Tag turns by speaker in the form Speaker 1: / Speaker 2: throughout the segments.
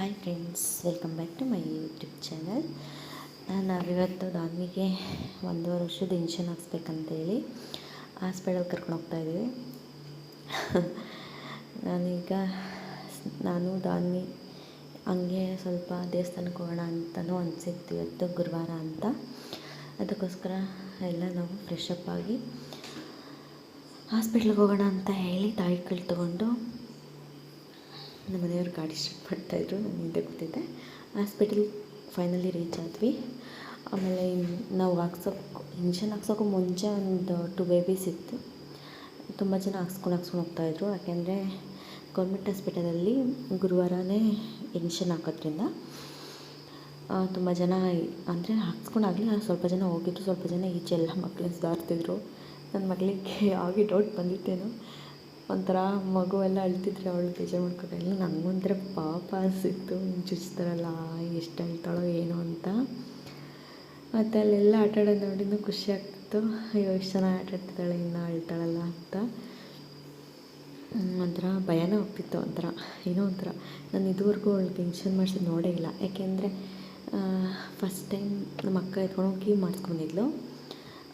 Speaker 1: Hi friends welcome back to my YouTube channel ನಾವಿವತ್ತು ದಾನ್ವಿಗೆ ಒಂದೂವರೆ ವರ್ಷದ ಇಂಜನ್ ಹಾಕ್ಸ್ಬೇಕಂತೇಳಿ ಹಾಸ್ಪಿಟಲ್ ಕರ್ಕೊಂಡು ಹೋಗ್ತಾ ಇದ್ದೀವಿ. ನಾನೀಗ ನಾನು ದಾನ್ವಿ ಹಂಗೆ ಸ್ವಲ್ಪ ದೇವಸ್ಥಾನಕ್ಕೆ ಹೋಗೋಣ ಅಂತಲೂ ಅನಿಸಿತ್ತು ಇವತ್ತು ಗುರುವಾರ ಅಂತ. ಅದಕ್ಕೋಸ್ಕರ ಎಲ್ಲ ನಾವು ಫ್ರೆಶ್ ಅಪ್ ಆಗಿ ಹಾಸ್ಪಿಟ್ಲಿಗೆ ಹೋಗೋಣ ಅಂತ ಹೇಳಿ ತಾಯಿ ಕಳ್ ತೊಗೊಂಡು ನಮ್ಮ ಮನೆಯವ್ರು ಗಾಡಿ ಸ್ಟಾರ್ಟ್ ಮಾಡ್ತಾಯಿದ್ರು ನಾನು ಹಿಂದೆ ಕೂತಿದ್ದೆ. ಹಾಸ್ಪಿಟಲ್ ಫೈನಲಿ ರೀಚ್ ಆದ್ವಿ. ಆಮೇಲೆ ನಾವು ಹಾಕ್ಸೋಕೆ ಇಂಜೆಕ್ಷನ್ ಹಾಕ್ಸೋಕ್ಕೂ ಮುಂಚೆ ಒಂದು ಟು ಬೇಬೀಸ್ ಇತ್ತು. ತುಂಬ ಜನ ಹಾಕ್ಸ್ಕೊಂಡು ಹಾಕ್ಸ್ಕೊಂಡು ಹೋಗ್ತಾಯಿದ್ರು ಯಾಕೆಂದರೆ ಗೌರ್ಮೆಂಟ್ ಹಾಸ್ಪಿಟಲಲ್ಲಿ ಗುರುವಾರನೇ ಇಂಜೆಕ್ಷನ್ ಹಾಕೋದ್ರಿಂದ ತುಂಬ ಜನ ಅಂದರೆ ಹಾಕ್ಸ್ಕೊಂಡಾಗಲಿ ಸ್ವಲ್ಪ ಜನ ಹೋಗಿದ್ರು, ಸ್ವಲ್ಪ ಜನ ಈಚೆ ಎಲ್ಲ ಮಕ್ಕಳು ಸುಧಾರ್ತಿದ್ರು ನನ್ನ ಮಗಳಿಗೆ ಆಗಿ ಡೌಟ್ ಬಂದಿತ್ತೇನೋ. ಒಂಥರ ಮಗು ಎಲ್ಲ ಅಳ್ತಿದ್ರೆ ಅವಳು ಬೇಜಾರು ಮಾಡ್ಕೊತಾಯಿಲ್ಲ ನನಗೊಂಥರ ಪಾಪ ಅನಿಸಿತ್ತು. ಚುಚ್ತಾರಲ್ಲ ಎಷ್ಟು ಅಳ್ತಾಳೋ ಏನೋ ಅಂತ. ಮತ್ತು ಅಲ್ಲೆಲ್ಲ ಆಟ ಆಡೋದು ನೋಡಿನೂ ಖುಷಿ ಆಗ್ತಿತ್ತು. ಅಯ್ಯೋ ಎಷ್ಟು ಚೆನ್ನಾಗಿ ಆಟ ಆಡ್ತಿದ್ದಾಳೆ, ಇನ್ನೂ ಅಳ್ತಾಳಲ್ಲ ಅಂತ. ಒಂಥರ ಭಯನೇ ಒಪ್ಪಿತ್ತು, ಒಂಥರ, ಏನೋ ಒಂಥರ. ನಾನು ಇದುವರೆಗೂ ಅವಳಿಗೆ ಇಂಜೆಕ್ಷನ್ ಮಾಡಿಸೋದು ನೋಡೇ ಇಲ್ಲ. ಯಾಕೆಂದರೆ ಫಸ್ಟ್ ಟೈಮ್ ನಮ್ಮ ಅಕ್ಕ ಎತ್ಕೊಂಡು ಹೋಗಿ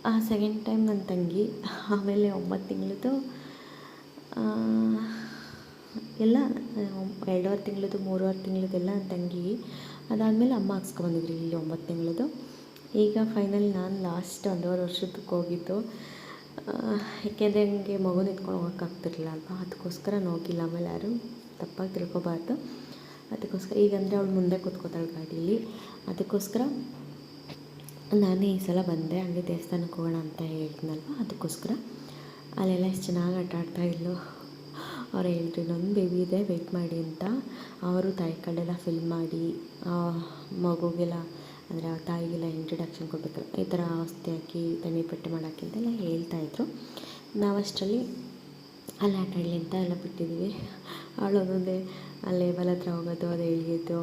Speaker 1: ಆ ಸೆಕೆಂಡ್ ಟೈಮ್ ನನ್ನ ತಂಗಿ, ಆಮೇಲೆ ಒಂಬತ್ತು ತಿಂಗಳದ್ದು ಎಲ್ಲ, ಎರಡೂವರೆ ತಿಂಗಳದ್ದು, ಮೂರುವರೆ ತಿಂಗಳದ್ದೆಲ್ಲ ತಂಗಿ, ಅದಾದಮೇಲೆ ಅಮ್ಮ ಹಾಕ್ಸ್ಕೊಂಬಂದಿದ್ರು ಇಲ್ಲಿ ಒಂಬತ್ತು ತಿಂಗಳದ್ದು. ಈಗ ಫೈನಲ್ ನಾನು ಲಾಸ್ಟ್ ಒಂದೂವರೆ ವರ್ಷದಕ್ಕೆ ಹೋಗಿದ್ದು. ಯಾಕೆಂದರೆ ನನಗೆ ಮಗುನ ಎತ್ಕೊಂಡು ಹೋಗೋಕ್ಕಾಗ್ತಿರ್ಲಿಲ್ಲ ಅಲ್ವಾ? ಅದಕ್ಕೋಸ್ಕರ ಹೋಗಿಲ್ಲ ಆಮೇಲೆ ಯಾರು? ತಪ್ಪಾಗಿ ತಿಳ್ಕೊಬಾರ್ದು. ಅದಕ್ಕೋಸ್ಕರ ಈಗ ಅಂದರೆ ಅವಳು ಮುಂದೆ ಕೂತ್ಕೋತಾಳೆ ಗಾಡೀಲಿ. ಅದಕ್ಕೋಸ್ಕರ ನಾನೇ ಈ ಸಲ ಬಂದೆ, ಹಂಗೆ ದೇವಸ್ಥಾನಕ್ಕೆ ಹೋಗೋಣ ಅಂತ ಹೇಳಿದ್ನಲ್ವ? ಅದಕ್ಕೋಸ್ಕರ ಅಲ್ಲೆಲ್ಲ ಎಷ್ಟು ಚೆನ್ನಾಗಿ ಆಟ ಆಡ್ತಾಯಿದ್ಲು ಅವ್ರು ಹೇಳಿದ್ರು ಇನ್ನೊಂದು ಬೇಬಿ ಇದೆ ವೆಯ್ಟ್ ಮಾಡಿ ಅಂತ. ಅವರು ತಾಯಿ ಕಡೆಲ್ಲ ಫಿಲ್ ಮಾಡಿ ಮಗುಗೆಲ್ಲ, ಅಂದರೆ ಆ ತಾಯಿಗೆಲ್ಲ ಇಂಟ್ರಡಕ್ಷನ್ ಕೊಡಬೇಕಲ್ಲ ಈ ಥರ ಆಸ್ತಿ ಹಾಕಿ ತಣ್ಣಿ ಪಟ್ಟಿ ಮಾಡೋಕ್ಕೆ ಅಂತೆಲ್ಲ ಹೇಳ್ತಾಯಿದ್ರು ನಾವು ಅಷ್ಟರಲ್ಲಿ ಅಲ್ಲಿ ಆಟ ಆಡಲಿ ಅಂತ ಎಲ್ಲ ಬಿಟ್ಟಿದ್ದೀವಿ ಅವಳು ಒಂದೊಂದೇ ಆ ಲೇಬಲ್ ಹತ್ರ ಹೋಗೋದು, ಅದು ಎಳೆಯೋದು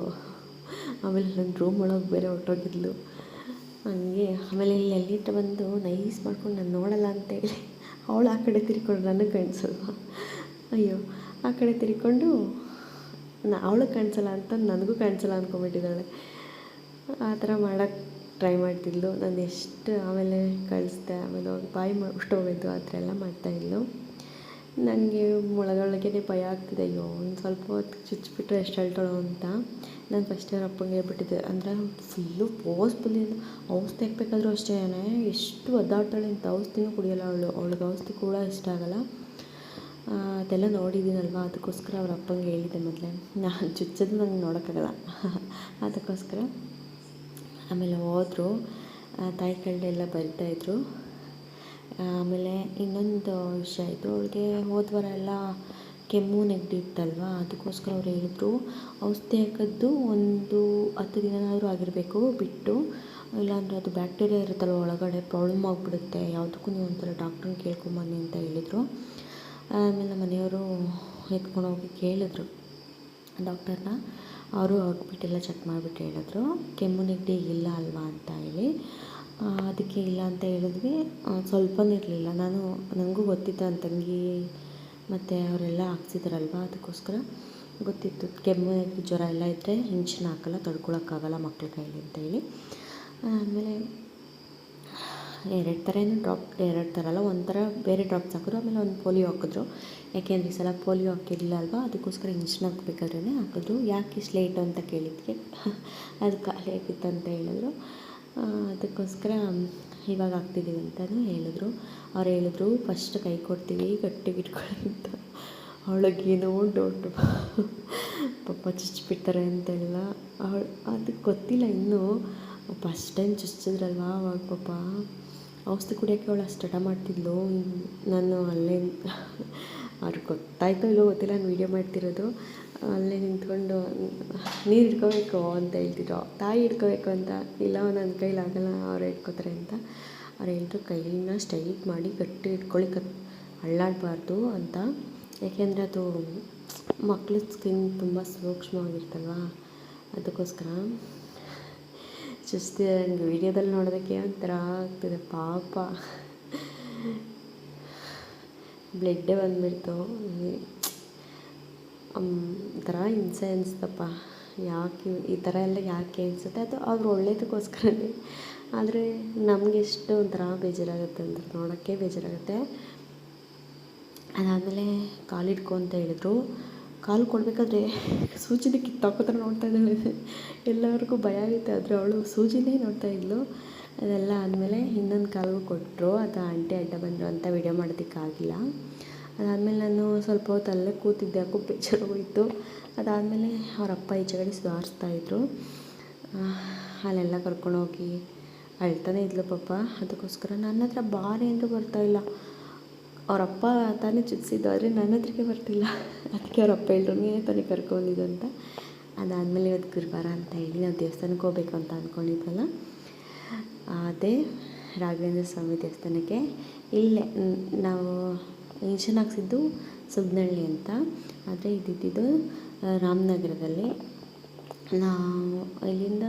Speaker 1: ಆಮೇಲೆ ನನ್ನ ರೂಮ್ ಒಳಗೆ ಬೇರೆ ಹೊರ್ಟೋಗಿದ್ಲು. ಹಂಗೆ, ಆಮೇಲೆ ಇಲ್ಲಿ ಎಲ್ಲಿಟ್ಟು ಬಂದು ನೈಸ್ ಮಾಡ್ಕೊಂಡು ನಾನು ನೋಡಲ್ಲ ಅಂತೇಳಿ ಅವಳು ಆ ಕಡೆ ತಿರ್ಕೊಂಡು ನನಗೆ ಕಾಣಿಸಲ್ವ? ಅಯ್ಯೋ, ಆ ಕಡೆ ತಿರ್ಕೊಂಡು ನಾ ಅವಳಿಗೆ ಕಾಣಿಸಲ್ಲ ಅಂತ ನನಗೂ ಕಾಣಿಸಲ್ಲ ಅಂದ್ಕೊಂಬಿಟ್ಟಿದ್ದಾಳೆ ಆ ಥರ ಮಾಡೋಕ್ಕೆ ಟ್ರೈ ಮಾಡ್ತಿದ್ಲು. ನಾನು ಎಷ್ಟು ಆಮೇಲೆ ಕಳಿಸ್ದೆ, ಆಮೇಲೆ ಅವ್ರಿಗೆ ಬಾಯಿ ಮಾ ಹೋಗಿದ್ದು ಆ ಥರ ಎಲ್ಲ ಮಾಡ್ತಾಯಿದ್ಲು ನನಗೆ ಒಳಗೊಳಗೇ ಭಯ ಆಗ್ತಿದೆ, ಅಯ್ಯೋ, ಒಂದು ಸ್ವಲ್ಪ ಹೊತ್ತು ಚುಚ್ಚಿಬಿಟ್ರೆ ಎಷ್ಟು ಅಳ್ತಾಳೋ ಅಂತ. ನಾನು ಫಸ್ಟ್ ಅವ್ರ ಅಪ್ಪಂಗೆ ಹೇಳ್ಬಿಟ್ಟಿದ್ದೆ, ಅಂದರೆ ಫುಲ್ಲು ಫೋರ್ಸ್ಫುಲ್ಲಿ ಔಷಧಿ ಹಾಕ್ಬೇಕಾದ್ರೂ ಅಷ್ಟೇ ಎಷ್ಟು ಒದ್ದಾಡ್ತಾಳೆ ಅಂತ. ಔಷಧಿನೂ ಕುಡಿಯೋಲ್ಲ ಅವಳು, ಅವಳಿಗೆ ಔಷಧಿ ಕೂಡ ಇಷ್ಟ ಆಗಲ್ಲ. ಅದೆಲ್ಲ ನೋಡಿದ್ದೀನಲ್ವ? ಅದಕ್ಕೋಸ್ಕರ ಅವ್ರ ಅಪ್ಪಂಗೆ ಹೇಳಿದ್ದೆ ಮೊದಲೇ. ನಾನು ಚುಚ್ಚೋದು ನಂಗೆ ನೋಡೋಕ್ಕಾಗಲ್ಲ. ಅದಕ್ಕೋಸ್ಕರ. ಆಮೇಲೆ ಹೋದರು ತಾಯಿ ಕಳ್ಳೆಲ್ಲ ಬರಿತಾಯಿದ್ರು ಆಮೇಲೆ ಇನ್ನೊಂದು ವಿಷಯ ಆಯಿತು ಅವಳಿಗೆ ಹೋದ ವಾರ ಎಲ್ಲ ಕೆಮ್ಮು ನೆಗಡಿ ಇತ್ತಲ್ವಾ? ಅದಕ್ಕೋಸ್ಕರ ಅವ್ರು ಹೇಳಿದ್ರು, ಔಷಧಿ ಹಾಕಿದ್ದು ಒಂದು ಹತ್ತು ದಿನನಾದರೂ ಆಗಿರಬೇಕು ಬಿಟ್ಟು, ಇಲ್ಲಾಂದರೆ ಅದು ಬ್ಯಾಕ್ಟೀರಿಯಾ ಇರುತ್ತಲ್ಲ ಒಳಗಡೆ, ಪ್ರಾಬ್ಲಮ್ ಆಗಿಬಿಡುತ್ತೆ, ಯಾವುದಕ್ಕೂ ನೀವು ಒಂದ್ಸಲ ಡಾಕ್ಟ್ರನ್ನ ಕೇಳ್ಕೊಂಬನ್ನಿ ಅಂತ ಹೇಳಿದರು. ಆಮೇಲೆ ನಮ್ಮ ಮನೆಯವರು ಎತ್ಕೊಂಡು ಹೋಗಿ ಕೇಳಿದ್ರು ಡಾಕ್ಟರ್ನ. ಅವರು ಹೋಗ್ಬಿಟ್ಟೆಲ್ಲ ಚೆಕ್ ಮಾಡಿಬಿಟ್ಟು ಹೇಳಿದ್ರು, ಕೆಮ್ಮು ನೆಗಡಿ ಇಲ್ಲ ಅಲ್ವಾ ಅಂತ ಹೇಳಿ. ಅದಕ್ಕೆ ಇಲ್ಲ ಅಂತ ಹೇಳಿದ್ವಿ. ಸ್ವಲ್ಪನೂ ಇರಲಿಲ್ಲ. ನಾನು ನನಗೂ ಗೊತ್ತಿತ್ತು ನನ್ನ ತಂಗಿ ಮತ್ತು ಅವರೆಲ್ಲ ಹಾಕ್ಸಿದ್ರಲ್ವ ಅದಕ್ಕೋಸ್ಕರ. ಗೊತ್ತಿತ್ತು. ಕೆಮ್ಮು, ಜ್ವರ ಎಲ್ಲ ಇದ್ದರೆ ಇಂಜೆಕ್ಷನ್ ಹಾಕಲ್ಲ, ತಡ್ಕೊಳಕ್ಕಾಗಲ್ಲ ಮಕ್ಳ ಕೈಲಿ ಅಂತೇಳಿ ಆಮೇಲೆ ಎರಡು ಥರನೂ ಡ್ರಾಪ್, ಎರಡು ಥರ ಅಲ್ಲ ಒಂಥರ ಬೇರೆ ಡ್ರಾಪ್ಸ್ ಹಾಕಿದ್ರು, ಆಮೇಲೆ ಒಂದು ಪೋಲಿಯೋ ಹಾಕಿದ್ರು. ಯಾಕೆಂದ್ರೆ ಈ ಸಲ ಪೋಲಿಯೋ ಹಾಕಿರಲಿಲ್ಲ ಅಲ್ವಾ, ಅದಕ್ಕೋಸ್ಕರ ಇಂಜಿನ್ ಹಾಕ್ಬೇಕಾದ್ರೇ ಹಾಕಿದ್ರು. ಯಾಕೆ ಇಷ್ಟು ಲೇಟು ಅಂತ ಕೇಳಿದ್ಕೆ ಅದು ಖಾಲಿ ಆಗಿತ್ತು ಅಂತ ಹೇಳಿದ್ರು. ಅದಕ್ಕೋಸ್ಕರ ಇವಾಗ ಹಾಕ್ತಿದ್ದೀವಿ ಅಂತಲೂ ಹೇಳಿದ್ರು. ಅವ್ರು ಹೇಳಿದ್ರು, ಫಸ್ಟ್ ಕೈ ಕೊಡ್ತೀವಿ ಗಟ್ಟಿಗೆ ಇಟ್ಕೊಳ್ಳಿ ಅಂತ. ಅವಳಿಗೇನೋ ಡೌಟು ಪಾಪ ಚುಚ್ಚಿಬಿಡ್ತಾರೆ ಅಂತೆಲ್ಲ. ಅವಳು, ಅದಕ್ಕೆ ಗೊತ್ತಿಲ್ಲ ಇನ್ನೂ. ಫಸ್ಟ್ ಟೈಮ್ ಚುಚ್ಚಿದ್ರಲ್ವ ಅವಾಗ ಪಾಪ. ಔಷಧಿ ಕುಡಿಯೋಕ್ಕೆ ಅವಳು ಅಷ್ಟು ಹಠ ಮಾಡ್ತಿದ್ಲು. ನಾನು ಅಲ್ಲೇ, ಅವ್ರಿಗೆ ಗೊತ್ತಾಯ್ತೋ ಇಲ್ಲೋ ಗೊತ್ತಿಲ್ಲ. ನಾನು ವೀಡಿಯೋ ಮಾಡ್ತಿರೋದು. ಅಲ್ಲೇ ನಿಂತ್ಕೊಂಡು, ನೀರು ಹಿಡ್ಕೋಬೇಕು ಅಂತ ಹೇಳ್ತಿದ್ರು. ತಾಯಿ ಹಿಡ್ಕೋಬೇಕು ಅಂತ, ಇಲ್ಲ ನನ್ನ ಕೈಲಿ ಆಗಲ್ಲ, ಅವರೇ ಹಿಡ್ಕೋತಾರೆ ಅಂತ. ಅವ್ರು ಹೇಳಿದ್ರು ಕೈನ ಸ್ಟ್ರೈಟ್ ಮಾಡಿ ಗಟ್ಟಿ ಇಟ್ಕೊಳ್ಳಿ ಕತ್, ಅಳ್ಳಾಡಬಾರ್ದು ಅಂತ. ಯಾಕೆಂದರೆ ಅದು ಮಕ್ಳ ಸ್ಕಿನ್ ತುಂಬ ಸೂಕ್ಷ್ಮವಾಗಿರ್ತಲ್ವ ಅದಕ್ಕೋಸ್ಕರ ಜಸ್ಟ್ ವೀಡಿಯೋದಲ್ಲಿ ನೋಡೋದಕ್ಕೆ ಒಂಥರ ಆಗ್ತಿದೆ, ಪಾಪ. ಬ್ಲಡ್ಡೇ ಬಂದುಬಿಡ್ತು. ಒಂಥರ ಹಿಂಸೆ ಅನಿಸ್ತಪ್ಪ ಯಾಕೆ ಈ ಥರ ಎಲ್ಲ ಯಾಕೆ ಅನಿಸುತ್ತೆ? ಅದು ಅವ್ರು ಒಳ್ಳೇದಕ್ಕೋಸ್ಕರನೇ. ಆದರೆ ನಮಗೆಷ್ಟು ಒಂಥರ ಬೇಜಾರಾಗುತ್ತೆ ಅಂದ್ರೆ ನೋಡೋಕ್ಕೆ ಬೇಜಾರಾಗುತ್ತೆ. ಅದಾದಮೇಲೆ ಕಾಲಿಟ್ಕೊ ಅಂತ ಹೇಳಿದ್ರು. ಕಾಲು ಕೊಡಬೇಕಾದ್ರೆ ಸೂಜಿನ ಕಿತ್ತಾಕೋ ಥರ ನೋಡ್ತಾ ಇದ್ದಾಳೆ. ಎಲ್ಲರಿಗೂ ಭಯ ಆಗುತ್ತೆ. ಆದರೆ ಅವಳು ಸೂಜಿನೇ ನೋಡ್ತಾ ಇದ್ಲು. ಅದೆಲ್ಲ ಆದಮೇಲೆ ಇನ್ನೊಂದು ಕಾಲು ಕೊಟ್ಟರು ಅದು ಆಂಟಿ, ಅಡ್ಡ ಬಂದರು ಅಂತ ವಿಡಿಯೋ ಮಾಡೋದಕ್ಕಾಗಿಲ್ಲ. ಅದಾದಮೇಲೆ ನಾನು ಸ್ವಲ್ಪ ಹೊತ್ತು ಅಲ್ಲೇ ಕೂತಿದ್ದೆ ಯಾಕೋ ಬೇಜಾರು ಹೋಯಿತು. ಅದಾದಮೇಲೆ ಅವರಪ್ಪ ಅಪ್ಪ ಈಚೆ ಕಡೆ ಸುಧಾರಿಸ್ತಾಯಿದ್ರು ಅಲ್ಲೆಲ್ಲ ಕರ್ಕೊಂಡೋಗಿ ಅಳ್ತಾನೆ ಇದ್ಲು ಪಾಪ. ಅದಕ್ಕೋಸ್ಕರ ನನ್ನ ಹತ್ರ ಬಾರಿ ಬರ್ತಾಯಿಲ್ಲ ಅವರ ಅಪ್ಪ ತಾನೇ ಚುಚ್ಚಿದ್ದು ಆದರೆ ನನ್ನ ಹತ್ರಕ್ಕೆ ಬರ್ತಿಲ್ಲ. ಅದಕ್ಕೆ ಅವರಪ್ಪ ಏನೇ ತಾನೇ ಕರ್ಕೊಂಡಿದ್ದು ಅಂತ. ಅದಾದಮೇಲೆ ಇವತ್ತು ಗುರುವಾರ ಅಂತ ಹೇಳಿ ನಾವು ದೇವಸ್ಥಾನಕ್ಕೆ ಹೋಗ್ಬೇಕು ಅಂತ ಅಂದ್ಕೊಂಡಿದ್ವಲ್ಲ. ಅದೇ ರಾಘವೇಂದ್ರ ಸ್ವಾಮಿ ದೇವಸ್ಥಾನಕ್ಕೆ ಇಲ್ಲೇ ನಾವು ಇಂಜನ್ ಹಾಕ್ಸಿದ್ದು ಸುಬ್ನಹಳ್ಳಿ ಅಂತ. ಆದರೆ ಇದ್ದಿದ್ದು ರಾಮನಗರದಲ್ಲಿ. ನಾವು ಇಲ್ಲಿಂದ,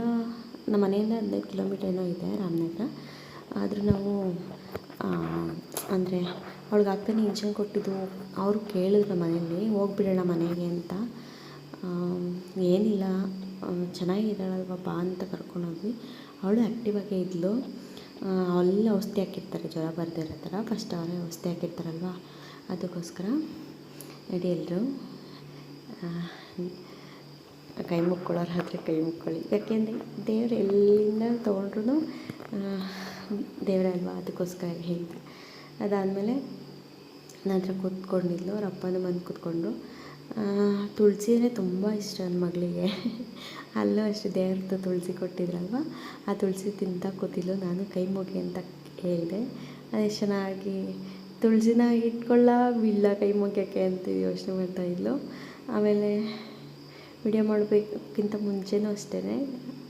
Speaker 1: ನಮ್ಮ ಮನೆಯಿಂದ ಹದಿನೈದು ಕಿಲೋಮೀಟರ್ ಏನೋ ಇದೆ ರಾಮನಗರ. ಆದರೂ ನಾವು ಅಂದರೆ ಅವ್ಳಿಗೆ ಆಗ್ತಾನೆ ಇಂಜನ್ ಕೊಟ್ಟಿದ್ದು, ಅವರು ಕೇಳಿದ್ರು ಮನೆಯಲ್ಲಿ, ಹೋಗ್ಬಿಡೋಣ ಮನೆಗೆ ಅಂತ. ಏನಿಲ್ಲ ಚೆನ್ನಾಗಿದ್ದಾಳಲ್ವ, ಬಾ ಅಂತ ಕರ್ಕೊಂಡೋದ್ವಿ ಅವಳು ಆ್ಯಕ್ಟಿವ್ ಆಗೇ ಇದ್ಳು ಅಲ್ಲಿ ಔಷಧಿ ಹಾಕಿರ್ತಾರೆ, ಜ್ವರ ಬರ್ದಿರೋ ಥರ ಫಸ್ಟ್ ಅವರೇ ಔಷಧಿ ಹಾಕಿರ್ತಾರಲ್ವ. ಅದಕ್ಕೋಸ್ಕರ ನಡಿ ಎಲ್ಲರೂ ಕೈ ಮುಕ್ಕೊಳ್ಳೋರಾದರೆ ಕೈ ಮುಕ್ಕೊಳ್ಳಿ. ಯಾಕೆಂದರೆ ದೇವ್ರು ಎಲ್ಲಿಂದ ತೊಗೊಂಡ್ರು ದೇವರಲ್ವಾ ಅದಕ್ಕೋಸ್ಕರ ಹೇಳಿದೆ ಅದಾದಮೇಲೆ ನನ್ನ ಹತ್ರ ಕೂತ್ಕೊಂಡಿದ್ಲು, ಅವ್ರ ಅಪ್ಪನೂ ಬಂದು ಕೂತ್ಕೊಂಡ್ರು. ತುಳಸಿ ಅಂದರೆ ತುಂಬ ಇಷ್ಟ ನನ್ನ ಮಗಳಿಗೆ. ಅಲ್ಲೂ ಅಷ್ಟು ದೇವ್ರದ್ದು ತುಳಸಿ ಕೊಟ್ಟಿದ್ರಲ್ವ? ಆ ತುಳಸಿ ತಿಂತಾ ಕೂತಿದ್ಲು. ನಾನು ಕೈ ಮುಗಿ ಅಂತ ಹೇಳಿದೆ. ಅದೇ ಚೆನ್ನಾಗಿ ತುಳಸಿನ ಇಟ್ಕೊಳ್ಳ ಬಿಲ್ಲ ಕೈ ಮುಗಿಯೋಕ್ಕೆ ಅಂತ ಯೋಚನೆ ಮಾಡ್ತಾಯಿದ್ಲು ಆಮೇಲೆ ವಿಡಿಯೋ ಮಾಡಬೇಕಕ್ಕಿಂತ ಮುಂಚೆನೂ ಅಷ್ಟೇ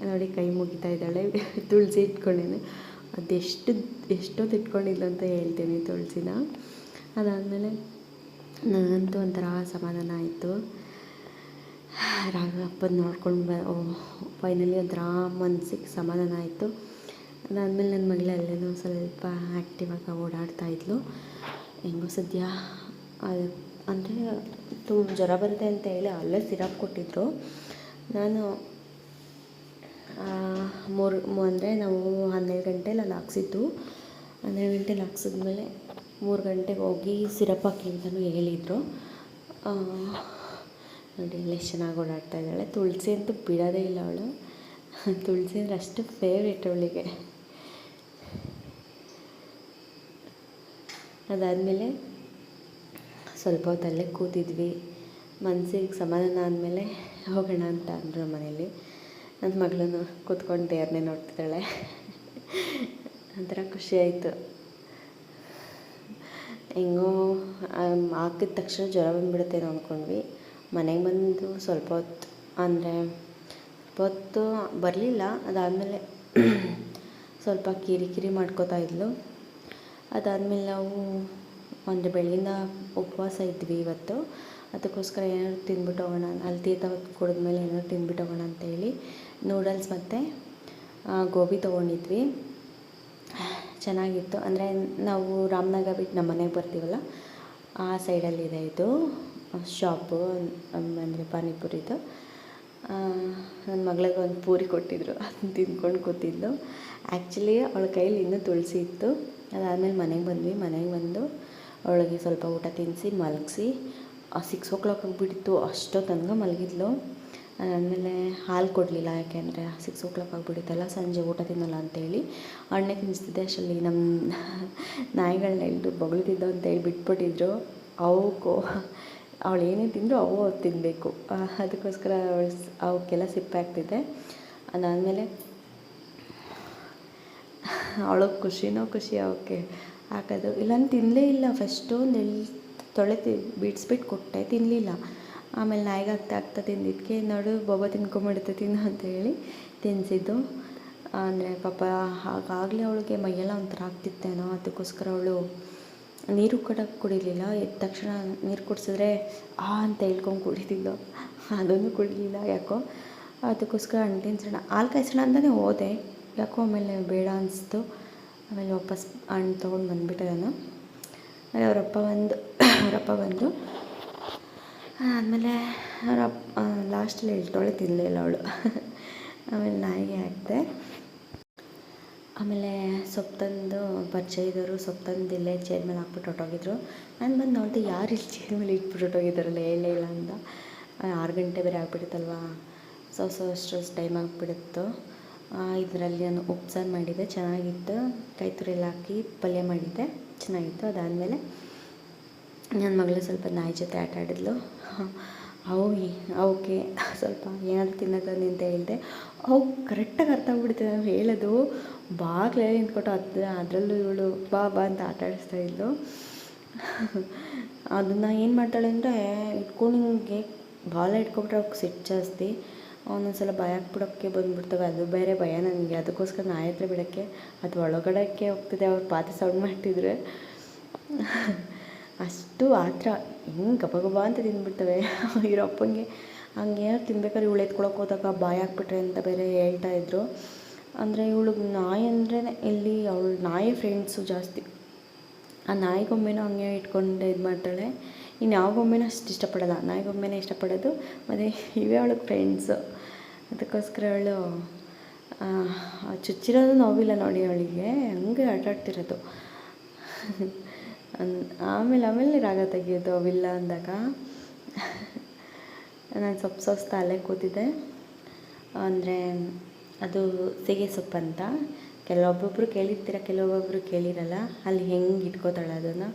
Speaker 1: ನೋಡಿ ಕೈ ಮುಗಿತಾ ಇದ್ದಾಳೆ. ತುಳಸಿ ಇಟ್ಕೊಂಡೇನೆ ಅದೆಷ್ಟು, ಎಷ್ಟೊತ್ತು ಇಟ್ಕೊಂಡಿದ್ಲು ಅಂತ ಹೇಳ್ತೀನಿ ತುಳಸಿನ. ಅದಾದಮೇಲೆ ನನಗಂತೂ ಒಂಥರ ಸಮಾಧಾನ ಆಯಿತು. ರಾಘವಪ್ಪನ ನೋಡ್ಕೊಂಡು ಬ ಫೈನಲಿ ಒಂಥರ ಮನಸ್ಸಿಗೆ ಸಮಾಧಾನ ಆಯಿತು. ಅದಾದಮೇಲೆ ನನ್ನ ಮಗಳು ಅಲ್ಲೇನೋ ಸ್ವಲ್ಪ ಆ್ಯಕ್ಟಿವಾಗಿ ಓಡಾಡ್ತಾ ಇದ್ಲು. ಹೆಂಗೋ ಸದ್ಯ ಅದು ಅಂದರೆ ತುಂಬ ಜ್ವರ ಬರುತ್ತೆ ಅಂತ ಹೇಳಿ ಅಲ್ಲೇ ಸಿರಪ್ ಕೊಟ್ಟಿದ್ದರು ನಾನು ಮೂರು ಅಂದರೆ ನಾವು ಹನ್ನೆರಡು ಗಂಟೆಲಿ ಅಲ್ಲಿ ಹಾಕ್ಸಿದ್ದು. ಹನ್ನೆರಡು ಗಂಟೆಲಿ ಹಾಕ್ಸಿದ್ಮೇಲೆ ಮೂರು ಗಂಟೆಗೆ ಹೋಗಿ ಸಿರಪ್ ಹಾಕಿ ಅಂತಲೂ ಹೇಳಿದರು. ನೋಡಿ ಎಷ್ಟು ಚೆನ್ನಾಗಿ ಓಡಾಡ್ತಾ ಇದ್ದಾಳೆ. ತುಳಸಿ ಅಂತೂ ಬಿಡೋದೇ ಇಲ್ಲ ಅವಳು. ತುಳಸಿ ಅಂದರೆ ಅಷ್ಟು ಫೇವ್ರೇಟ್ ಅವಳಿಗೆ. ಅದಾದಮೇಲೆ ಸ್ವಲ್ಪ ಹೊತ್ತಲ್ಲೇ ಕೂತಿದ್ವಿ. ಮನ್ಸಿಗೆ ಸಮಾಧಾನ ಆದಮೇಲೆ ಹೋಗೋಣ ಅಂತ ಅಂದರು ಮನೇಲಿ. ನನ್ನ ಮಗಳೂ ಕೂತ್ಕೊಂಡು ದೇವ್ರನ್ನೇ ನೋಡ್ತಿದ್ದಾಳೆ. ಒಂಥರ ಖುಷಿ ಆಯಿತು. ಹೆಂಗೋ ಹಾಕಿದ ತಕ್ಷಣ ಜ್ವರ ಬಂದುಬಿಡುತ್ತೇನೋ ಅಂದ್ಕೊಂಡ್ವಿ ಮನೆಗೆ ಬಂದು ಸ್ವಲ್ಪ ಹೊತ್ತು, ಅಂದರೆ ಸ್ವಲ್ಪ ಹೊತ್ತು ಬರಲಿಲ್ಲ. ಅದಾದಮೇಲೆ ಸ್ವಲ್ಪ ಕಿರಿಕಿರಿ ಮಾಡ್ಕೋತಾ ಇದ್ಲು. ಅದಾದಮೇಲೆ ನಾವು ಒಂದು ಬೆಳಗಿಂದ ಉಪವಾಸ ಇದ್ವಿ ಇವತ್ತು. ಅದಕ್ಕೋಸ್ಕರ ಏನಾದ್ರು ತಿಂದ್ಬಿಟ್ಟು ಹೋಗೋಣ ಅಲ್ಲಿ ತೀರ್ಥ ಕುಡಿದ್ಮೇಲೆ ಏನಾದ್ರು ತಿಂದ್ಬಿಟ್ಟು ಹೋಗೋಣ ಅಂತೇಳಿ ನೂಡಲ್ಸ್ ಮತ್ತು ಗೋಬಿ ತೊಗೊಂಡಿದ್ವಿ. ಚೆನ್ನಾಗಿತ್ತು. ಅಂದರೆ ನಾವು ರಾಮನಗರ ಬಿಟ್ಟು ನಮ್ಮ ಮನೆಗೆ ಬರ್ತೀವಲ್ಲ, ಆ ಸೈಡಲ್ಲಿದೆ ಇದು ಶಾಪು ಅಂದರೆ ಪಾನಿಪುರಿದು ನನ್ನ ಮಗಳಿಗೆ ಒಂದು ಪೂರಿ ಕೊಟ್ಟಿದ್ರು. ಅದನ್ನ ತಿಂದ್ಕೊಂಡು ಕೂತಿದ್ದು ಆ್ಯಕ್ಚುಲಿ ಅವಳ ಕೈಯಲ್ಲಿ ಇನ್ನೂ ತುಳಸಿ ಇತ್ತು. ಅದಾದಮೇಲೆ ಮನೆಗೆ ಬಂದ್ವಿ. ಮನೆಗೆ ಬಂದು ಅವಳಿಗೆ ಸ್ವಲ್ಪ ಊಟ ತಿನ್ನಿಸಿ ಮಲಗಿಸಿ ಸಿಕ್ಸ್ ಓ ಕ್ಲಾಕ್ ಆಗಿಬಿಟ್ಟಿತ್ತು ಅಷ್ಟೋ ತನಕ ಮಲಗಿದ್ಲು. ಅದಾದಮೇಲೆ ಹಾಲು ಕೊಡಲಿಲ್ಲ, ಯಾಕೆಂದರೆ ಸಿಕ್ಸ್ ಓ ಕ್ಲಾಕ್ ಆಗಿಬಿಡುತ್ತಲ್ಲ, ಸಂಜೆ ಊಟ ತಿನ್ನಲ್ಲ ಅಂತೇಳಿ. ಅಣ್ಣೆ ತಿನ್ನಿಸ್ತಿದ್ದೆ ಅಷ್ಟಲ್ಲಿ ನಮ್ಮ ನಾಯಿಗಳನ್ನ ಎಲ್ರು ಬೊಗಳ್ತಿದ್ದೋ ಅಂತೇಳಿ ಬಿಟ್ಬಿಟ್ಟಿದ್ರು. ಅವಕ್ಕೂ ಅವಳು ಏನೇ ತಿಂದರೂ ಅವು ತಿನ್ನಬೇಕು ಅದಕ್ಕೋಸ್ಕರ ಅವಳು ಅವಕ್ಕೆಲ್ಲ ಸಿಪ್ಪೆ ಅದಾದಮೇಲೆ ಅವಳಿಗೆ ಖುಷಿನೋ ಖುಷಿ ಅವಕ್ಕೆ ಹಾಕೋದು. ಇಲ್ಲಾಂದ್ರೆ ತಿನ್ನಲೇ ಇಲ್ಲ. ಫಸ್ಟು ಎಲ್ಲಿ ತೊಳೆ ತಿ ಬಿಡಿಸ್ಬಿಟ್ಟು ಕೊಟ್ಟೆ ತಿನ್ನಲಿಲ್ಲ ಆಮೇಲೆ ನಾಯಿಗೆ ಆಗ್ತಾ ಆಗ್ತಾ ತಿಂದಿದ್ದಕ್ಕೆ ನೋಡು, ಬೊಬ್ಬ ತಿನ್ಕೊಂಬಿಡುತ್ತೆ, ತಿನ್ನು ಅಂತ ಹೇಳಿ ತಿನ್ನಿಸಿದ್ದು ಅಂದರೆ ಪಾಪ ಆಗಾಗಲೇ ಅವಳಿಗೆ ಮೈಯೆಲ್ಲ ಒಂಥರ ಆಗ್ತಿತ್ತೇನೋ, ಅದಕ್ಕೋಸ್ಕರ ಅವಳು ನೀರು ಕೂಡ ಕುಡಿಲಿಲ್ಲ. ಎದ್ದ ತಕ್ಷಣ ನೀರು ಕುಡಿಸಿದ್ರೆ, ಆ ಅಂತ ಹೇಳ್ಕೊಂಡು ಕುಡಿದಿಲ್ಲ ಅದನ್ನು ಕುಡಿಲಿಲ್ಲ ಯಾಕೋ. ಅದಕ್ಕೋಸ್ಕರ ಹಣ್ಣು ತಿನ್ಸೋಣ. ಹಾಲು ಕಾಯಿಸೋಣ ಅಂತಲೇ ಹೋದೆ. ಯಾಕೋ ಆಮೇಲೆ ಬೇಡ ಅನಿಸ್ತು. ಆಮೇಲೆ ವಾಪಸ್ ಹಣ್ಣು ತೊಗೊಂಡು ಬಂದುಬಿಟ್ಟೆ ನಾನು. ಆಮೇಲೆ ಅವರಪ್ಪ ಬಂದು ಅವರಪ್ಪ ಬಂದು ಆಮೇಲೆ ಅವರಪ್ಪ ಲಾಸ್ಟಲ್ಲಿ ಹೇಳ್ತಾಳೆ ತಿನ್ನಲಿಲ್ಲ ಅವಳು. ಆಮೇಲೆ ನಾಯಿಗೆ ಹಾಕಿದೆ. ಆಮೇಲೆ ಸೊಪ್ಪು ತಂದು ಪರಿಚಯ ಇದ್ದವರು ಸೊಪ್ಪು ತಂದು ಇಲ್ಲೇ ಚೇರ್ ಮೇಲೆ ಹಾಕ್ಬಿಟ್ಟು ಹೊಟ್ಟೋಗಿದ್ರು ನಾನು ಬಂದು ನೋಡಿದೆ, ಯಾರು ಇಲ್ಲಿ ಚೇರ್ ಮೇಲೆ ಇಟ್ಬಿಟ್ಟು ಹೊಟ್ಟೋಗಿದ್ದಾರಲ್ಲ ಹೇಳೇ ಇಲ್ಲ ಅಂತ. ಆರು ಗಂಟೆ ಬೇರೆ ಆಗ್ಬಿಡುತ್ತಲ್ವಾ ಸೊ ಸೊ ಅಷ್ಟು ಟೈಮ್ ಆಗಿಬಿಡುತ್ತು. ಇದರಲ್ಲಿ ನಾನು ಉಪ್ಸಾರು ಮಾಡಿದ್ದೆ. ಚೆನ್ನಾಗಿತ್ತು. ಕೈ ತುರಿಯಲ್ಲಿ ಹಾಕಿ ಪಲ್ಯ ಮಾಡಿದ್ದೆ. ಚೆನ್ನಾಗಿತ್ತು. ಅದಾದಮೇಲೆ ನನ್ನ ಮಗಳು ಸ್ವಲ್ಪ ನಾಯಿ ಜೊತೆ ಆಟ ಆಡಿದ್ಲು. ಅವು ಅವಕ್ಕೆ ಸ್ವಲ್ಪ ಏನಾದರೂ ತಿನ್ನೋಕೆ ಅಂತ ಹೇಳಿದೆ. ಅವು ಕರೆಕ್ಟಾಗಿ ಅರ್ಥ ಆಗ್ಬಿಡ್ತೀವಿ ನಾವು ಹೇಳೋದು ಬಾಗಿಲೇ ನಿಂತ್ಕೊಟ್ಟು ಅದು, ಅದರಲ್ಲೂ ಇವಳು ಬಾ ಬಾ ಅಂತ ಆಟ ಆಡಿಸ್ತಾ ಇದ್ಲು. ಅದನ್ನು ಏನು ಮಾಡ್ತಾಳೆ ಅಂದರೆ ಇಟ್ಕೊಂಡು ಹಿಂಗೆ ಬಾಲ ಇಟ್ಕೊಬಿಟ್ರೆ ಅವ್ಕೆ ಸಿಟ್ಟು ಜಾಸ್ತಿ. ಒಂದೊಂದು ಸಲ ಭಯ ಹಾಕ್ಬಿಡೋಕ್ಕೆ ಬಂದುಬಿಡ್ತವೆ. ಅದು ಬೇರೆ ಭಯ ನನಗೆ. ಅದಕ್ಕೋಸ್ಕರ ನಾಯಿ ಹತ್ರ ಬಿಡೋಕ್ಕೆ ಅದು ಒಳಗಡೆಕ್ಕೆ ಹೋಗ್ತಿದೆ. ಅವ್ರು ಪಾತ್ರೆ ಸೌಂಡ್ ಮಾಡ್ತಿದ್ರೆ ಅಷ್ಟು ಆತ್ರ ಹಿಂಗೆ ಗಬ ಗಬ ಅಂತ ತಿಂದ್ಬಿಡ್ತವೆ. ಇರೋ ಅಪ್ಪನಿಗೆ ಹಂಗೆ ತಿನ್ಬೇಕಾದ್ರೆ ಇವಳು ಎತ್ಕೊಳಕ್ಕೆ ಹೋದಾಗ ಬಾಯಿ ಹಾಕ್ಬಿಟ್ರೆ ಅಂತ ಬೇರೆ ಹೇಳ್ತಾ ಇದ್ರು. ಅಂದರೆ ಇವಳಿಗೆ ನಾಯಿ ಅಂದ್ರೇ ಇಲ್ಲಿ ಅವಳು ನಾಯಿ ಫ್ರೆಂಡ್ಸು ಜಾಸ್ತಿ. ಆ ನಾಯಿಗೊಮ್ಮೆನೂ ಹಂಗೆ ಇಟ್ಕೊಂಡು ಇದು ಮಾಡ್ತಾಳೆ ಇನ್ನು ಯಾವ ಅಷ್ಟು ಇಷ್ಟಪಡೋಲ್ಲ. ನಾಯಿ ಇಷ್ಟಪಡೋದು. ಮತ್ತು ಇವೇ ಅವಳಿಗೆ ಫ್ರೆಂಡ್ಸು ಅದಕ್ಕೋಸ್ಕರ ಅವಳು ಚುಚ್ಚಿರೋದು ನೋವಿಲ್ಲ ನೋಡಿ ಅವಳಿಗೆ. ಹಂಗೆ ಆಟಾಡ್ತಿರೋದು ಆಮೇಲೆ ಆಮೇಲೆ ರಾಗ ತೆಗಿಯೋದು ಅವಿಲ್ಲ ಅಂದಾಗ. ನಾನು ಸೊಪ್ಪು ಸೋಸ್ತಾ ಅಲ್ಲೇ ಕೂತಿದ್ದೆ ಅಂದರೆ ಅದು ಸೀಗೆ ಸೊಪ್ಪು ಅಂತ. ಕೆಲವೊಬ್ಬೊಬ್ಬರು ಕೇಳಿರ್ತೀರ ಕೆಲವೊಬ್ಬೊಬ್ಬರು ಕೇಳಿರಲ್ಲ. ಅಲ್ಲಿ ಹೆಂಗೆ ಇಟ್ಕೋತಾಳೆ ಅದನ್ನು?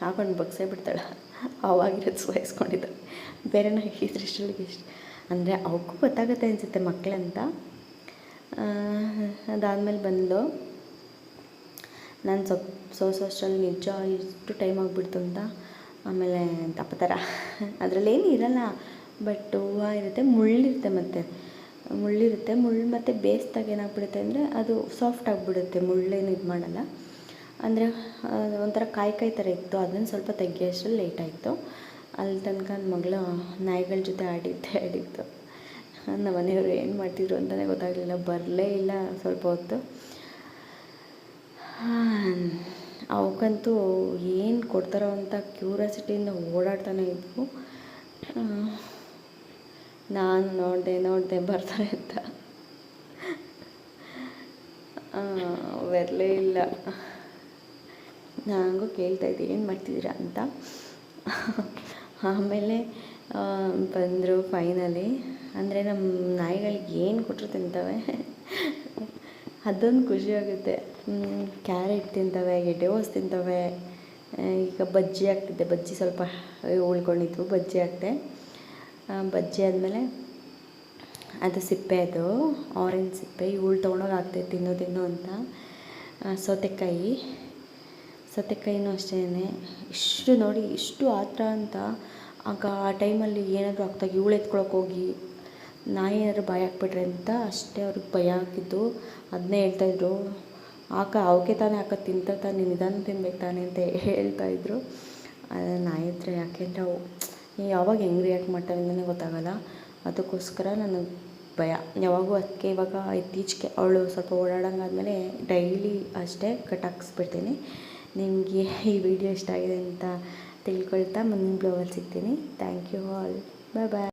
Speaker 1: ಹಾಕೊಂಡು ಬಗ್ಸೇ ಬಿಡ್ತಾಳೆ. ಅವಾಗಿರೋದು ನಾ ಬೇರೆನ ಇಷ್ಟೊಳಗೆ ಇಷ್ಟ. ಅಂದರೆ ಅವಕ್ಕೂ ಗೊತ್ತಾಗುತ್ತೆ ಅನಿಸುತ್ತೆ ಮಕ್ಕಳಂತ ಅದಾದಮೇಲೆ ಬಂದು ನಾನು ಸೊಪ್ಪು ಸೋಸೋಷ್ಟರಲ್ಲಿ ನಿಜ ಇಷ್ಟು ಟೈಮ್ ಆಗಿಬಿಡ್ತು ಅಂತ. ಆಮೇಲೆ ದಪ್ಪ ಥರ. ಅದರಲ್ಲೇನು ಇರಲ್ಲ. ಬಟ್ ಹೂವು ಇರುತ್ತೆ, ಮುಳ್ಳಿರುತ್ತೆ ಮತ್ತು. ಮುಳ್ಳಿರುತ್ತೆ, ಮುಳ್ಳು ಮತ್ತು ಬೇಸ್ದಾಗ ಏನಾಗ್ಬಿಡುತ್ತೆ ಅಂದರೆ ಅದು ಸಾಫ್ಟ್ ಆಗಿಬಿಡುತ್ತೆ. ಮುಳ್ಳೇನು ಇದು ಮಾಡಲ್ಲ ಅಂದರೆ ಒಂಥರ ಕಾಯಿ ಕಾಯಿ ಥರ ಇತ್ತು. ಅದನ್ನು ಸ್ವಲ್ಪ ತೆಗಿಯೋಷ್ಟ್ರಲ್ಲಿ ಲೇಟ್ ಆಯಿತು. ಅಲ್ಲಿ ತನಕ ನನ್ನ ಮಗಳು ನಾಯಿಗಳ ಜೊತೆ ಆಡಿದ್ದೆ ಆಡಿತ್ತು. ನಮ್ಮ ಮನೆಯವರು ಏನು ಮಾಡ್ತಿದ್ರು ಅಂತಲೇ ಗೊತ್ತಾಗಲಿಲ್ಲ. ಬರಲೇ ಇಲ್ಲ ಸ್ವಲ್ಪ ಹೊತ್ತು. ಅವಕ್ಕಂತೂ ಏನು ಕೊಡ್ತಾರೋ ಅಂತ ಕ್ಯೂರಿಯಾಸಿಟಿಯಿಂದ ಓಡಾಡ್ತಾನೆ ಇದ್ವು. ನಾನು ನೋಡಿದೆ ನೋಡಿದೆ ಬರ್ತಾರೆ ಅಂತ. ಬರಲೇ ಇಲ್ಲ. ನನಗೂ ಕೇಳ್ತಾಯಿದ್ದೆ ಏನು ಮಾಡ್ತಿದ್ದೀರಾ ಅಂತ? ಆಮೇಲೆ ಬಂದರು ಫೈನಲಿ ಅಂದರೆ ನಮ್ಮ ನಾಯಿಗಳಿಗೆ ಏನು ಕೊಟ್ಟರು ತಿಂತವೆ? ಅದೊಂದು ಖುಷಿ ಆಗುತ್ತೆ. ಕ್ಯಾರೆಟ್ ತಿಂತವೆ ಗೆಡ್ಡೆಕೋಸು ತಿಂತವೆ. ಈಗ ಬಜ್ಜಿ ಹಾಕ್ತಿದ್ದೆ ಬಜ್ಜಿ ಸ್ವಲ್ಪ ಉಳ್ಕೊಂಡಿದ್ವು, ಬಜ್ಜಿ ಹಾಕ್ತೆ ಬಜ್ಜಿ ಆದಮೇಲೆ ಅದು ಸಿಪ್ಪೆ ಅದು ಆರೆಂಜ್ ಸಿಪ್ಪೆ, ಇವಳು ತೊಗೊಂಡೋಗಿ ಆಗ್ತೈತೆ ತಿನ್ನು ತಿನ್ನು ಅಂತ. ಸೌತೆಕಾಯಿ. ಸೌತೆಕಾಯಿನೂ ಅಷ್ಟೇ ಇಷ್ಟು ನೋಡಿ, ಇಷ್ಟು ಆತ್ರ ಅಂತ ಆಗ ಆ ಟೈಮಲ್ಲಿ ಏನಾದರೂ ಆಗ್ತಾಗ ಇವಳು ಎತ್ಕೊಳಕ್ಕೆ ಹೋಗಿ ನಾಯಿ ಏನಾದರೂ ಬಾಯಿ ಹಾಕ್ಬಿಟ್ರೆ ಅಂತ ಅಷ್ಟೇ ಅವ್ರಿಗೆ ಭಯ ಆಗಿದ್ದು ಅದನ್ನೇ ಹೇಳ್ತಾಯಿದ್ರು ಆಕ ಅವಕ್ಕೆ ತಾನೇ, ಆಕ ತಿಂತ ತಾನೆ ನಿಧಾನ ತಿನ್ಬೇಕು ತಾನೆ ಅಂತ ಹೇಳ್ತಾಯಿದ್ರು ನಾಯಿ ಹತ್ರ ಯಾಕೆ ಅಂತ ಅವು ಯಾವಾಗ ಹೆಂಗೆ ರಿಯಾಕ್ಟ್ ಮಾಡ್ತಾರೆ ಅಂತಲೇ ಗೊತ್ತಾಗಲ್ಲ. ಅದಕ್ಕೋಸ್ಕರ ನನಗೆ ಭಯ. ಯಾವಾಗೂ ಅದಕ್ಕೆ ಇವಾಗ ಇತ್ತೀಚೆಗೆ ಅವಳು ಸ್ವಲ್ಪ ಓಡಾಡೋಂಗಾದ್ಮೇಲೆ ಡೈಲಿ ಅಷ್ಟೇ ಕಟ್ ಹಾಕ್ಸ್ಬಿಡ್ತೀನಿ. ನಿಮಗೆ ಈ ವಿಡಿಯೋ ಇಷ್ಟ ಆಗಿದೆ ಅಂತ ತಿಳ್ಕೊಳ್ತಾ ಮುಂದಿನ ಬ್ಲಾಗಲ್ಲಿ ಸಿಗ್ತೀನಿ. Thank you all bye bye